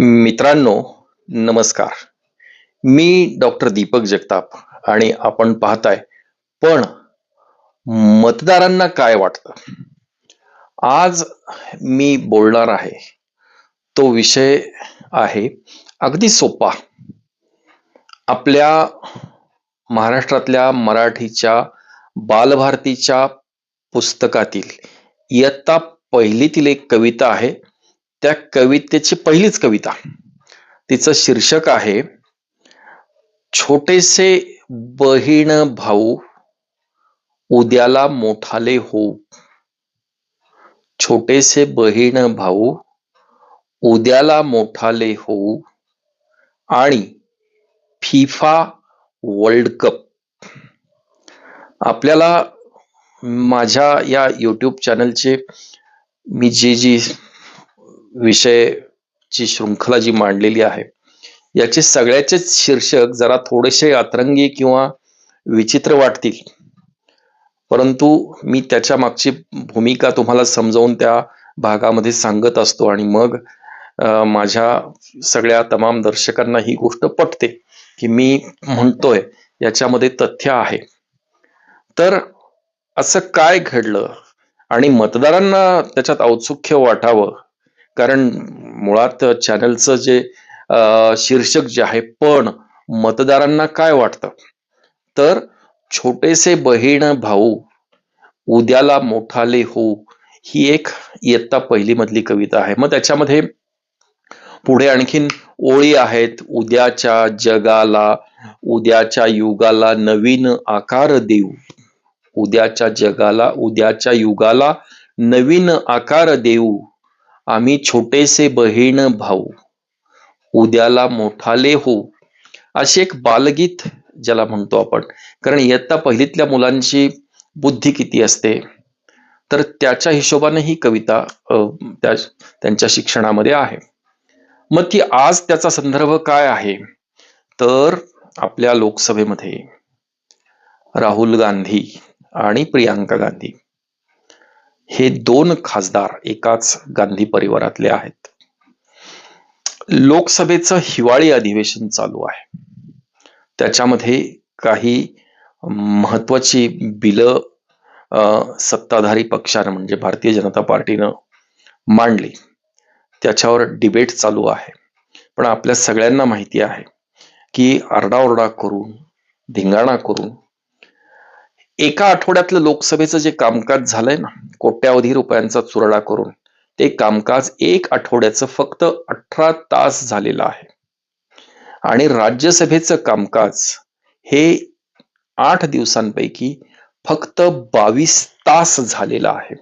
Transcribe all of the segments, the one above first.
मित्रांनो नमस्कार. मी डॉक्टर दीपक जगताप आणि आपण पाहताय पण मतदारांना काय वाटतं? आज मी बोलणार आहे तो विषय आहे अगदी सोपा. आपल्या महाराष्ट्रातल्या मराठीच्या बालभारतीच्या पुस्तकातील इयत्ता पहिलीतील एक कविता आहे त्या कवितेची पहिलीच कविता. तिचं शीर्षक आहे छोटेसे बहीण भाऊ उद्याला मोठाले हो छोटेसे बहीण भाऊ उद्याला मोठाले हो आणि फिफा वर्ल्ड कप. आपल्याला माझ्या या युट्यूब चॅनलचे मी जी जी विषयची शृंखला जी मांडलेली आहे याचे सगळ्याचेच शीर्षक जरा थोडेसे अतरंगी किंवा विचित्र वाटतील. परंतु मी त्याच्या मागची भूमिका तुम्हाला समजावून त्या भागामध्ये सांगत असतो आणि मग माझ्या सगळ्या तमाम दर्शकांना ही गोष्ट पटते की मी म्हणतोय याच्यामध्ये तथ्य आहे. तर असं काय घडलं? आणि मतदारांना त्याच्यात औत्सुक्य वाटावं? कारण मुळात चॅनलचं जे शीर्षक जे आहे पण मतदारांना काय वाटतं? तर छोटेसे बहीण भाऊ उद्याला मोठाले हो ही एक इयत्ता पहिली मधली कविता आहे. मग त्याच्यामध्ये पुढे आणखीन ओळी आहेत. उद्याच्या जगाला उद्याच्या युगाला नवीन आकार देऊ. उद्याच्या जगाला उद्याच्या युगाला नवीन आकार देऊ. आम्ही छोटेसे बहीण भाऊ. उद्याला मोठाले हो अशी एक बालगीत ज्याला म्हणतो आपण. कारण इयत्ता पहिलीतल्या मुलांची बुद्धी किती असते? तर त्याच्या हिशोबाने ही कविता त्या त्यांच्या शिक्षणामध्ये आहे. मग ती आज त्याचा संदर्भ काय आहे? तर आपल्या लोकसभेमध्ये राहुल गांधी आणि प्रियांका गांधी. हे दोन खासदार एकाच गांधी परिवारातले आहेत. लोकसभेचं हिवाळी अधिवेशन चालू आहे. त्याच्यामध्ये काही महत्वाची बिलं सत्ताधारी पक्षानं म्हणजे भारतीय जनता पार्टीनं मांडली. त्याच्यावर डिबेट चालू आहे. पण आपल्या सगळ्यांना माहिती आहे की आरडाओरडा करून धिंगाणा करून एका आठवड्यातलं लोकसभेचं जे कामकाज झालंय ना कोट्यावधी रुपयांचा चुरडा करून ते कामकाज एक आठवड्याचं फक्त अठरा तास झालेलं आहे. आणि राज्यसभेचं कामकाज हे आठ दिवसांपैकी फक्त बावीस तास झालेलं आहे.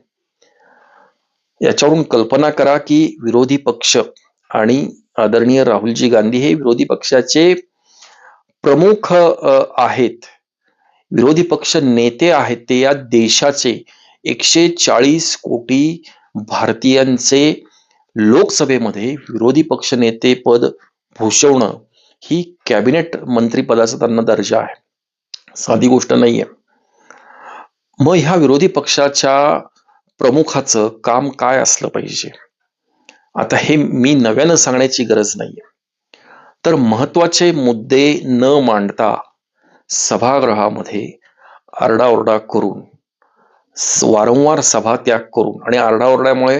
याच्यावरून कल्पना करा की विरोधी पक्ष आणि आदरणीय राहुलजी गांधी हे विरोधी पक्षाचे प्रमुख आहेत. विरोधी पक्ष नेते आहेत ते या देशाचे एकशे चाळीस कोटी भारतीयांचे लोकसभेमध्ये विरोधी पक्ष नेते पद भूषवणं ही कॅबिनेट मंत्रीपदाचा त्यांना दर्जा आहे. साधी गोष्ट नाहीये. मग ह्या विरोधी पक्षाच्या प्रमुखाचं काम काय असलं पाहिजे? आता हे मी नव्यानं सांगण्याची गरज नाहीये. तर महत्त्वाचे मुद्दे न मांडता सभागृहामध्ये आरडाओरडा करून वारंवार सभा त्याग करून आणि आरडाओरड्यामुळे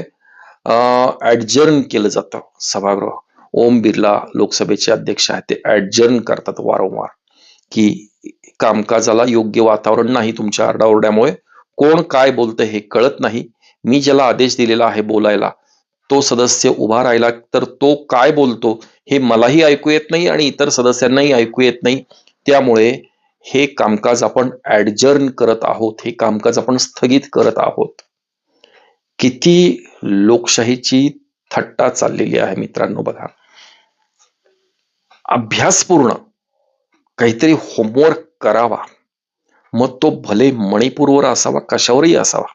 ऍडजर्न केलं जातं सभागृह. ओम बिर्ला लोकसभेचे अध्यक्ष आहेत ते ऍडजर्न करतात वारंवार. की कामकाजाला योग्य वातावरण नाही तुमच्या आरडाओरड्यामुळे. कोण काय बोलतं हे कळत नाही. मी ज्याला आदेश दिलेला आहे बोलायला तो सदस्य उभा राहिला तर तो काय बोलतो हे मलाही ऐकू येत नाही आणि इतर सदस्यांनाही ऐकू येत नाही. त्यामुळे हे कामकाज आपण ऍडजर्न करत आहोत हे कामकाज आपण स्थगित करत आहोत. किती लोकशाहीची थट्टा चाललेली आहे मित्रांनो बघा. अभ्यासपूर्ण काहीतरी होमवर्क करावा. मग तो भले मणिपूरवर असावा कशावरही असावा.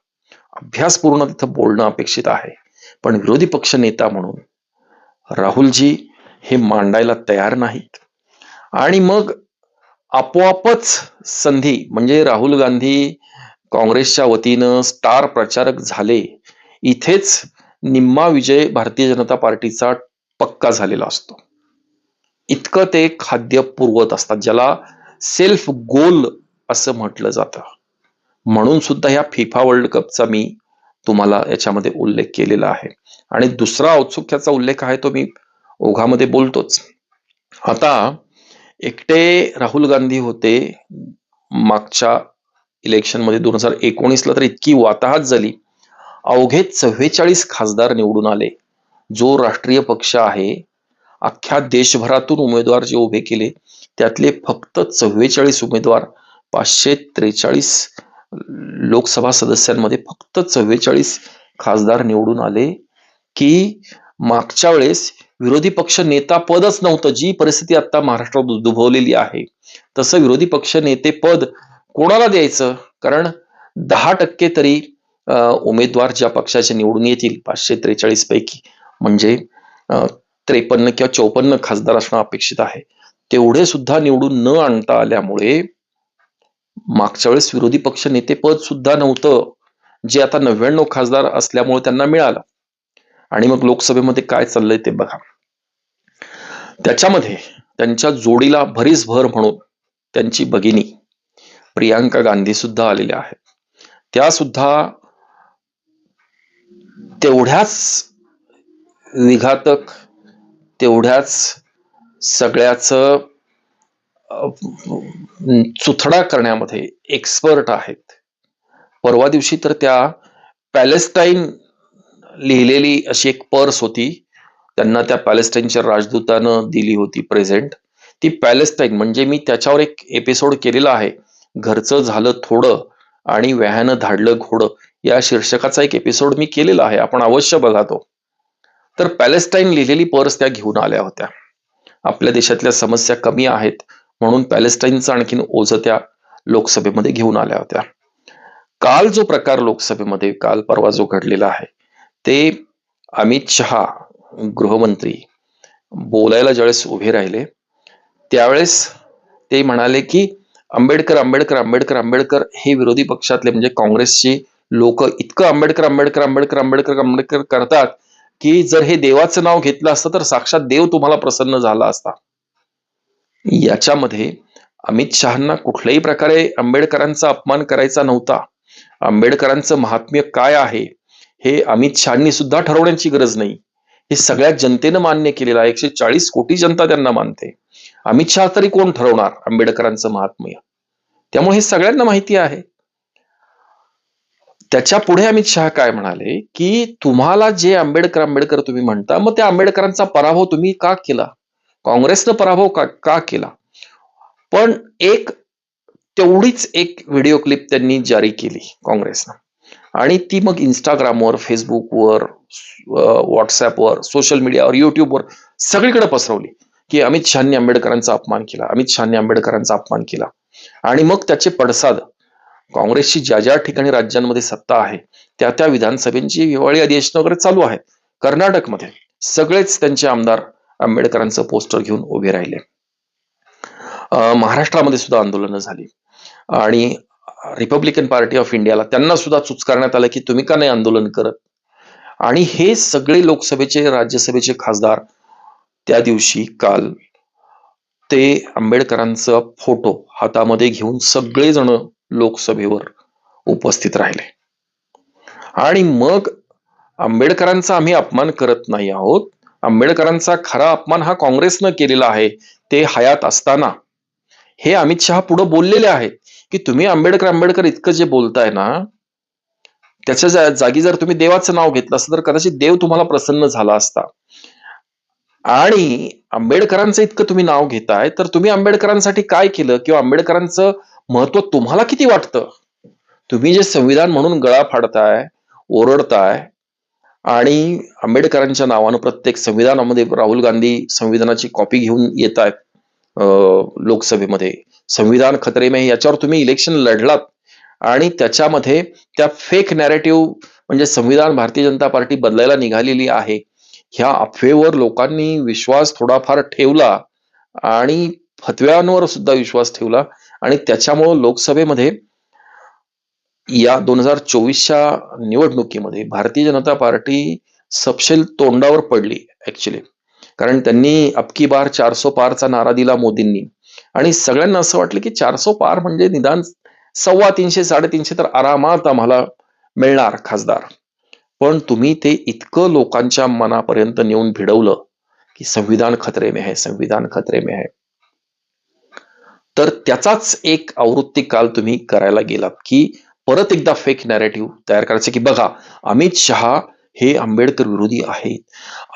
अभ्यासपूर्ण तिथं बोलणं अपेक्षित आहे. पण विरोधी पक्ष नेता म्हणून राहुलजी हे मांडायला तयार नाहीत. आणि मग आपोआपच संधी म्हणजे राहुल गांधी काँग्रेसच्या वतीनं स्टार प्रचारक झाले इथेच निम्मा विजय भारतीय जनता पार्टीचा पक्का झालेला असतो. इतकं ते खाद्य पुरवत असतात ज्याला सेल्फ गोल असं म्हटलं जातं. म्हणून सुद्धा ह्या फिफा वर्ल्ड कपचा मी तुम्हाला याच्यामध्ये उल्लेख केलेला आहे. आणि दुसरा औत्सुक्याचा उल्लेख आहे तो मी ओघामध्ये बोलतोच. आता एकटे राहुल गांधी होते मागच्या इलेक्शनमध्ये दोन हजार एकोणीसला तर इतकी वाताहत झाली. अवघे चव्वेचाळीस खासदार निवडून आले. जो राष्ट्रीय पक्ष आहे अख्ख्या देशभरातून उमेदवार जे उभे केले त्यातले फक्त चव्वेचाळीस उमेदवार पाचशे त्रेचाळीस लोकसभा सदस्यांमध्ये फक्त चव्वेचाळीस खासदार निवडून आले की मागच्या वेळेस विरोधी पक्ष नेता पदच नव्हतं जी परिस्थिती आता महाराष्ट्रात उद्भवलेली आहे. तसं विरोधी पक्ष नेते पद कोणाला द्यायचं? कारण दहा टक्के तरी उमेदवार ज्या पक्षाचे निवडून येतील पाचशे त्रेचाळीस पैकी म्हणजे त्रेपन्न किंवा चौपन्न खासदार असणं अपेक्षित आहे. तेवढे सुद्धा निवडून न आणता आल्यामुळे मागच्या वेळेस विरोधी पक्ष नेते पद सुद्धा नव्हतं. जे आता नव्याण्णव खासदार असल्यामुळे त्यांना मिळालं. आणि मग लोकसभेमध्ये काय चाललंय ते बघा. त्याच्यामध्ये त्यांच्या जोडीला भरीस भर म्हणून त्यांची भगिनी प्रियांका गांधी सुद्धा आलेल्या आहेत. त्या सुद्धा तेवढ्याच विघातक तेवढ्याच सगळ्याच चुथडा करण्यामध्ये एक्सपर्ट आहेत. परवा दिवशी तर त्या पॅलेस्टाईन लिहिलेली अशी एक पर्स होती त्यांना त्या पॅलेस्टाईनच्या राजदूतानं दिली होती प्रेझेंट ती पॅलेस्टाईन म्हणजे मी त्याच्यावर एक एपिसोड केलेला आहे. घरचं झालं थोडं आणि व्याहानं धाडलं घोडं. या शीर्षकाचा एक एपिसोड मी केलेला आहे. आपण अवश्य बघा तो. तर पॅलेस्टाईन लिहिलेली पर्स त्या घेऊन आल्या होत्या. आपल्या देशातल्या समस्या कमी आहेत म्हणून पॅलेस्टाईनचं आणखीन ओझ त्या लोकसभेमध्ये घेऊन आल्या होत्या. काल जो प्रकार लोकसभेमध्ये काल परवा जो घडलेला आहे ते अमित शहा गृहमंत्री बोलायला ज्यावेळेस उभे राहिले त्यावेळेस ते म्हणाले की आंबेडकर आंबेडकर आंबेडकर आंबेडकर हे विरोधी पक्षातले म्हणजे काँग्रेसची लोक इतकं आंबेडकर आंबेडकर आंबेडकर आंबेडकर आंबेडकर करतात की जर हे देवाचं नाव घेतलं असतं तर साक्षात देव तुम्हाला प्रसन्न झाला असता. याच्यामध्ये अमित शहाना कुठल्याही प्रकारे आंबेडकरांचा अपमान करायचा नव्हता. आंबेडकरांचं महात्म्य काय आहे हे अमित शहानी सुद्धा ठरवण्याची गरज नाही. हे सगळ्या जनतेनं मान्य केलेलं आहे. एकशे चाळीस कोटी जनता त्यांना मानते. अमित शहा तरी कोण ठरवणार आंबेडकरांचं महात्म्य? त्यामुळे हे सगळ्यांना माहिती आहे. त्याच्या पुढे अमित शहा काय म्हणाले? की तुम्हाला जे आंबेडकर आंबेडकर तुम्ही म्हणता मग त्या आंबेडकरांचा पराभव तुम्ही का केला? काँग्रेसनं पराभव का का केला? पण एक तेवढीच एक व्हिडिओ क्लिप त्यांनी जारी केली काँग्रेसनं. आणि ती मग इंस्टाग्रामवर फेसबुकवर व्हॉट्सॲपवर सोशल मीडियावर युट्यूबवर सगळीकडे पसरवली की अमित शहानी आंबेडकरांचा अपमान केला अमित शहानी आंबेडकरांचा अपमान केला. आणि मग त्याचे पडसाद काँग्रेसची ज्या ज्या ठिकाणी राज्यांमध्ये सत्ता आहे त्या त्या विधानसभेची हिवाळी अधिवेशन वगैरे चालू आहे कर्नाटकमध्ये सगळेच त्यांचे आमदार आंबेडकरांचं पोस्टर घेऊन उभे राहिले. महाराष्ट्रामध्ये सुद्धा आंदोलनं झाली. आणि रिपब्लिकन पार्टी ऑफ इंडियाला त्यांना सुद्धा करण्यात आलं की तुम्ही का नाही आंदोलन करत? आणि हे सगळे लोकसभेचे राज्यसभेचे खासदार त्या दिवशी काल ते आंबेडकरांचा फोटो हातामध्ये घेऊन सगळेजण लोकसभेवर उपस्थित राहिले. आणि मग आंबेडकरांचा आम्ही अपमान करत नाही आहोत. आंबेडकरांचा खरा अपमान हा काँग्रेसनं केलेला आहे. ते हयात असताना. हे अमित शहा पुढे बोललेले आहेत. की तुम्ही आंबेडकर आंबेडकर इतकं जे बोलताय ना त्याच्या जागी जर तुम्ही देवाचं नाव घेतलं असतं तर कदाचित देव तुम्हाला प्रसन्न झाला असता. आणि आंबेडकरांचं इतकं तुम्ही नाव घेताय तर तुम्ही आंबेडकरांसाठी काय केलं? किंवा आंबेडकरांचं महत्त्व तुम्हाला किती वाटतं? तुम्ही जे संविधान म्हणून गळा फाडताय ओरडताय आणि आंबेडकरांच्या नावानं प्रत्येक संविधानामध्ये राहुल गांधी संविधानाची कॉपी घेऊन येत आहेत लोकसभेमध्ये. संविधान खतरे में याच्यावर तुम्ही इलेक्शन लढलात. आणि त्याच्यामध्ये त्या फेक नॅरेटिव्ह म्हणजे संविधान भारतीय जनता पार्टी बदलायला निघालेली आहे. ह्या अफवेवर लोकांनी विश्वास थोडाफार ठेवला आणि फतव्यांवर सुद्धा विश्वास ठेवला. आणि त्याच्यामुळं लोकसभेमध्ये या दोन हजार चोवीसच्या निवडणुकीमध्ये भारतीय जनता पार्टी सपशेल तोंडावर पडली ऍक्च्युली कारण त्यांनी अबकी बार चारसो पारचा नारा दिला मोदींनी. आणि सगळ्यांना असं वाटलं की चारसो पार म्हणजे निदान सव्वा तीनशे साडेतीनशे तर आरामात आम्हाला मिळणार खासदार. पण तुम्ही ते इतकं लोकांच्या मनापर्यंत नेऊन भिडवलं की संविधान खतरे में है संविधान खतरे में है. तर त्याचाच एक आवृत्ती काल तुम्ही करायला गेलात की परत एकदा फेक नॅरेटिव्ह तयार करायचं की बघा अमित शहा हे आंबेडकर विरोधी आहेत.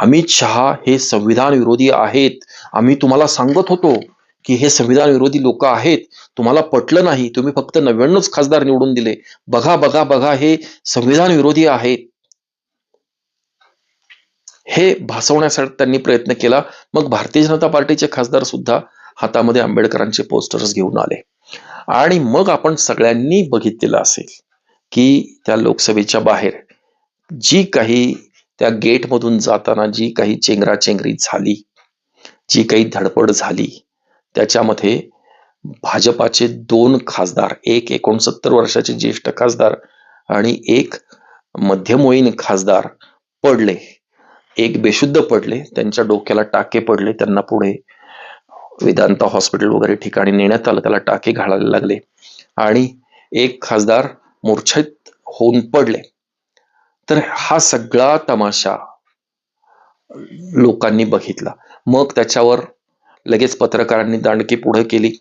अमित शहा हे संविधान विरोधी आहेत. आम्ही तुम्हाला सांगत होतो की हे संविधान विरोधी लोक आहेत. तुम्हाला पटलं नाही. तुम्ही फक्त नव्याण्णवच खासदार निवडून दिले. बघा बघा बघा हे संविधान विरोधी आहेत. हे भासवण्यासाठी त्यांनी प्रयत्न केला. मग भारतीय जनता पार्टीचे खासदार सुद्धा हातामध्ये आंबेडकरांचे पोस्टर्स घेऊन आले. आणि मग आपण सगळ्यांनी बघितलेलं असेल की त्या लोकसभेच्या बाहेर जी काही त्या गेटमधून जाताना जी काही चेंगराचेंगरी झाली जी काही धडपड झाली त्याच्यामध्ये भाजपाचे दोन खासदार एक एकोणसत्तर वर्षाचे ज्येष्ठ खासदार आणि एक मध्यमवयीन खासदार पडले. एक बेशुद्ध पडले त्यांच्या डोक्याला टाके पडले त्यांना पुढे वेदांता हॉस्पिटल वगैरे ठिकाणी नेण्यात आलं त्याला टाके घालायला लागले. आणि एक खासदार मूर्छित होऊन पडले. तर हा सगळा तमाशा लोकांनी बघितला. मग त्याच्यावर लगेच पत्रकारांनी दांडकी पुढे केली.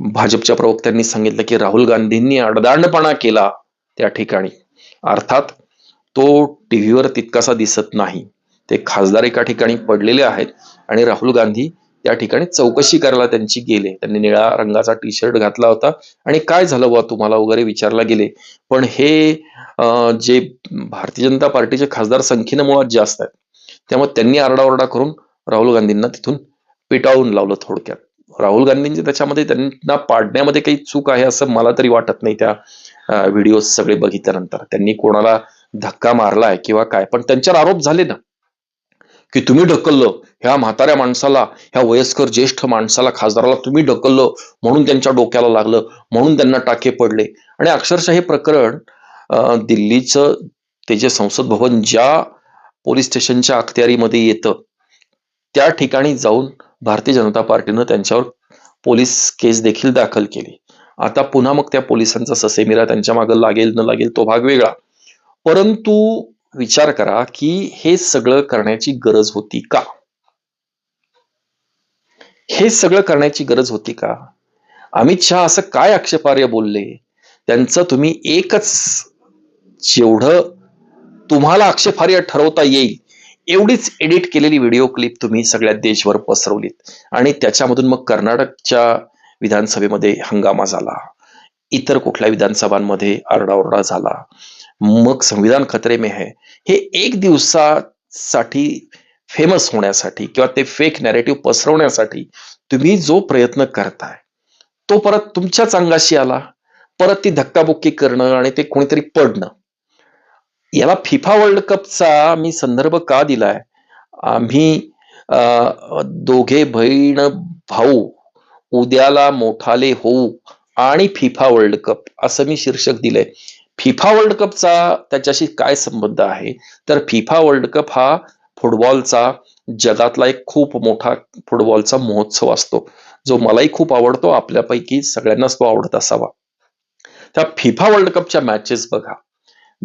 भाजपच्या प्रवक्त्यांनी सांगितलं की राहुल गांधींनी अडदांडपणा केला त्या ठिकाणी. अर्थात तो टीव्हीवर तितकासा दिसत नाही. ते खासदार एका ठिकाणी पडलेले आहेत आणि राहुल गांधी त्या ठिकाणी चौकशी करायला त्यांची गेले. त्यांनी निळ्या रंगाचा टी शर्ट घातला होता. आणि काय झालं वा तुम्हाला वगैरे विचारला गेले. पण हे जे भारतीय जनता पार्टीचे खासदार संख्येनं मुळात जास्त आहेत. त्यामुळे त्यांनी आरडाओरडा करून राहुल गांधींना तिथून पिटाळून लावलं थोडक्यात. राहुल गांधींचे त्याच्यामध्ये त्यांना पाडण्यामध्ये काही चूक आहे असं मला तरी वाटत नाही त्या व्हिडिओ सगळे बघितल्यानंतर. त्यांनी कोणाला धक्का मारलाय किंवा काय पण त्यांच्यावर आरोप झाले ना. की तुम्ही ढकललं ह्या म्हाताऱ्या माणसाला ह्या वयस्कर ज्येष्ठ माणसाला खासदाराला तुम्ही ढकललं म्हणून त्यांच्या डोक्याला लागलं म्हणून त्यांना टाके पडले. आणि अक्षरशः हे प्रकरण दिल्लीचं ते जे संसद भवन ज्या पोलीस स्टेशनच्या अखत्यारीमध्ये येतं त्या ठिकाणी जाऊन भारतीय जनता पार्टीनं त्यांच्यावर पोलीस केस देखील दाखल केली. आता पुन्हा मग त्या पोलिसांचा ससेमिरा त्यांच्या मागे लागेल न लागेल तो भाग वेगळा. परंतु विचार करा की हे सगळं करण्याची गरज होती का? हे सगळं करण्याची गरज होती का? अमित शहा असं काय आक्षेपार्ह बोलले? त्यांचं तुम्ही एकच जेवढं तुम्हाला आक्षेपार्ह ठरवता येईल एवढीच एडिट केलेली व्हिडिओ क्लिप तुम्ही सगळ्या देशभर पसरवलीत. आणि त्याच्यामधून मग कर्नाटकच्या विधानसभेमध्ये हंगामा झाला. इतर कुठल्या विधानसभांमध्ये आरडाओरडा झाला. मग संविधान खतरे में है हे एक दिवसासाठी फेमस होण्यासाठी किंवा ते फेक नॅरेटिव्ह पसरवण्यासाठी तुम्ही जो प्रयत्न करताय तो परत तुमच्याच अंगाशी आला. परत ती धक्काबुक्की करणं आणि ते कोणीतरी पडणं. याला फिफा वर्ल्ड कपचा मी संदर्भ का दिलाय? आम्ही दोघे बहीण भाऊ उद्याला मोठाले होऊ आणि फिफा वर्ल्ड कप असं मी शीर्षक दिलंय. फिफा वर्ल्ड कपचा त्याच्याशी काय संबंध आहे? तर फिफा वर्ल्ड कप हा फुटबॉलचा जगातला एक खूप मोठा फुटबॉलचा महोत्सव असतो. जो मलाही खूप आवडतो आपल्यापैकी सगळ्यांनाच तो आवडत असावा. त्या फिफा वर्ल्ड कपच्या मॅचेस बघा.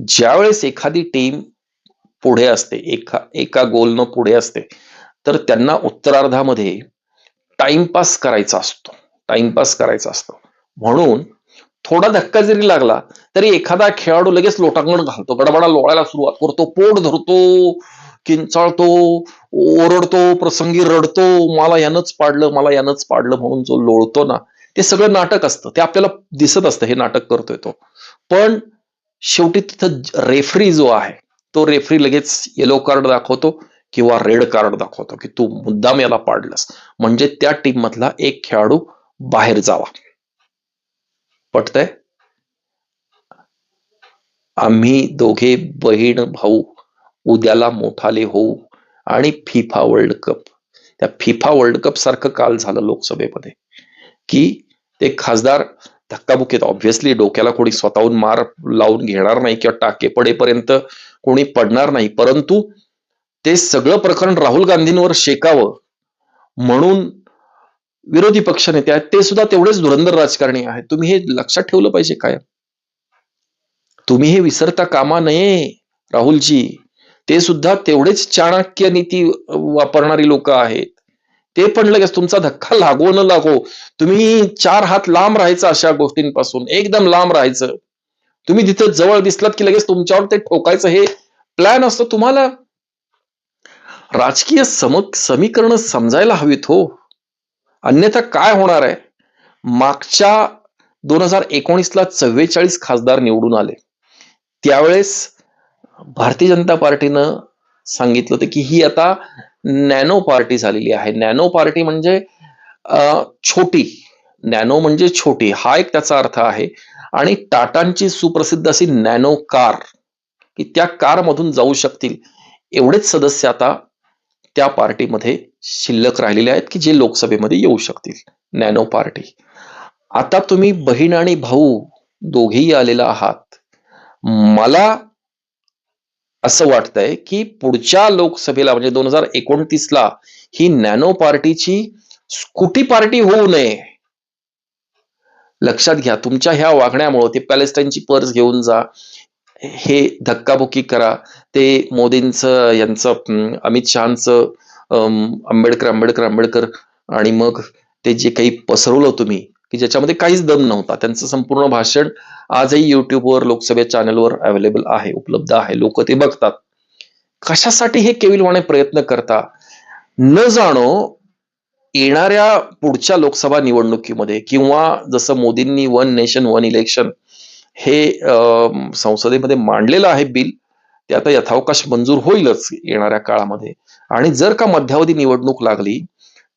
ज्यावेळेस एखादी टीम पुढे असते एका एका गोलनं पुढे असते तर त्यांना उत्तरार्धामध्ये टाइमपास करायचा असतो. टाइमपास करायचा असतो. म्हणून थोडा धक्का जरी लागला तरी एखादा खेळाडू लगेच लोटांगण घालतो गडबडा लोळायला सुरुवात करतो पोट धरतो किंचाळतो ओरडतो प्रसंगी रडतो मला यानंच पाडलं मला यानंच पाडलं म्हणून जो लोळतो ना ते सगळं नाटक असतं ते आपल्याला दिसत असतं हे नाटक करतोय तो. पण शेवटी तिथं रेफरी जो आहे तो रेफरी लगेच येलो कार्ड दाखवतो किंवा रेड कार्ड दाखवतो की तू मुद्दाम याला पाडलंस. म्हणजे त्या टीम मधला एक खेळाडू बाहेर जावा. पटतंय? आम्ही दोघे बहीण भाऊ उद्याला मोठाले होऊ आणि फिफा वर्ल्ड कप. त्या फिफा वर्ल्ड कप सारखं काल झालं लोकसभेमध्ये. की ते खासदार धक्काबुक्कीत ऑब्व्हियसली डोक्याला कोणी स्वतःहून मार लावून घेणार नाही किंवा टाके पडेपर्यंत कोणी पडणार नाही. परंतु ते सगळं प्रकरण राहुल गांधींवर शेकावं म्हणून विरोधी पक्षनेते आहेत. ते सुद्धा तेवढेच धुरंधर राजकारणी आहेत. तुम्ही हे लक्षात ठेवलं पाहिजे काय तुम्ही हे विसरता कामा नये राहुलजी. ते सुद्धा तेवढेच चाणक्य नीती वापरणारी लोक आहेत. ते पण लगेच तुमचा धक्का लागो न लागो. तुम्ही चार हात लांब राहायचं अशा गोष्टींपासून. एकदम लांब राहायचं. तुम्ही तिथं जवळ दिसलात की लगेच तुमच्यावर ते ठोकायचं हे प्लॅन असतो तुम्हाला. राजकीय सम समीकरण समजायला हवीत हो. अन्यथा काय होणार आहे? मागच्या दोन हजार एकोणीसला चव्वेचाळीस खासदार निवडून आले. त्यावेळेस भारतीय जनता पार्टीनं सांगितलं होतं की ही आता नॅनो पार्टी झालेली आहे. नॅनो पार्टी म्हणजे छोटी. नॅनो म्हणजे छोटी. हा एक त्याचा अर्थ आहे. आणि टाटांची सुप्रसिद्ध अशी नॅनो कार की त्या कार मधून जाऊ शकतील. एवढेच सदस्य आता त्या पार्टीमध्ये शिल्लक राहिलेले आहेत की जे लोकसभेमध्ये येऊ शकतील. Nano party. आता तुम्ही बहीण आणि भाऊ दोघेही आलेला आहात. मला असं वाटतंय की पुढच्या लोकसभेला म्हणजे दोन हजार एकोणतीसला ही नॅनो पार्टीची स्कूटी पार्टी होऊ नये. लक्षात घ्या तुमच्या ह्या वागण्यामुळे ते पॅलेस्टाईनची पर्स घेऊन जा हे धक्काबुक्की करा. ते मोदींचं यांचं अमित शहाचं आंबेडकर आंबेडकर आंबेडकर आणि मग ते जे काही पसरवलं तुम्ही की ज्याच्यामध्ये काहीच दम नव्हता. त्यांचं संपूर्ण भाषण आजही युट्यूबवर लोकसभे चॅनलवर अवेलेबल आहे उपलब्ध आहे. लोक ते बघतात. कशासाठी हे केविलवाणे प्रयत्न करता? न जाणो येणाऱ्या पुढच्या लोकसभा निवडणुकीमध्ये किंवा जसं मोदींनी वन नेशन वन इलेक्शन हे संसदेमध्ये मांडलेलं आहे बिल ते आता यथावकाश मंजूर होईलच येणाऱ्या काळामध्ये. आणि जर का मध्यावधी निवडणूक लागली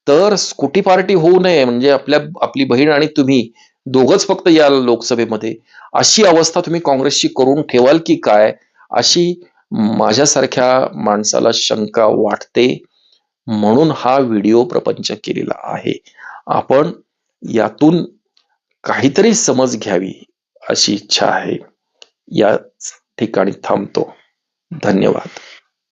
तर स्कूटी पार्टी होऊ नये म्हणजे आपल्या आपली बहीण आणि तुम्ही दोघच फक्त या लोकसभेमध्ये. अशी अवस्था तुम्ही काँग्रेसची करून ठेवाल की काय? अशी माझ्यासारख्या माणसाला शंका वाटते म्हणून हा व्हिडिओ प्रपंच केलेला आहे. आपण यातून काहीतरी समज घ्यावी अशी इच्छा आहे. या ठिकाणी थांबतो. धन्यवाद.